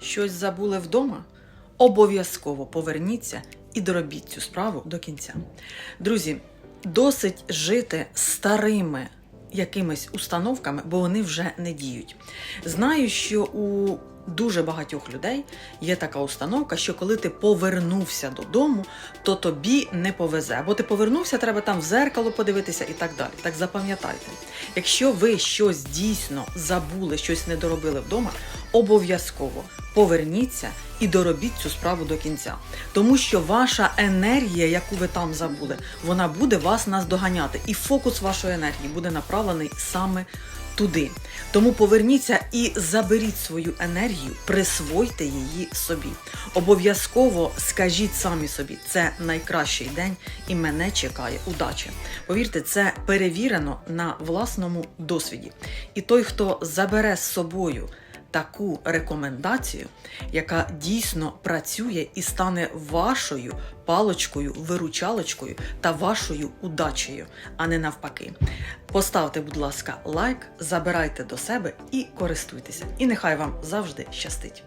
щось забули вдома? Обов'язково поверніться і доробіть цю справу до кінця. Друзі, досить жити старими якимись установками, бо вони вже не діють. Знаю, що у дуже багатьох людей є така установка, що коли ти повернувся додому, то тобі не повезе. Або ти повернувся, треба там в зеркало подивитися і так далі. Так запам'ятайте, якщо ви щось дійсно забули, щось не доробили вдома, обов'язково поверніться і доробіть цю справу до кінця. Тому що ваша енергія, яку ви там забули, вона буде вас наздоганяти, і фокус вашої енергії буде направлений саме туди. Тому поверніться і заберіть свою енергію, присвойте її собі. Обов'язково скажіть самі собі, це найкращий день і мене чекає удача. Повірте, це перевірено на власному досвіді. І той, хто забере з собою таку рекомендацію, яка дійсно працює і стане вашою палочкою, виручалочкою та вашою удачею, а не навпаки. Поставте, будь ласка, лайк, забирайте до себе і користуйтеся. І нехай вам завжди щастить.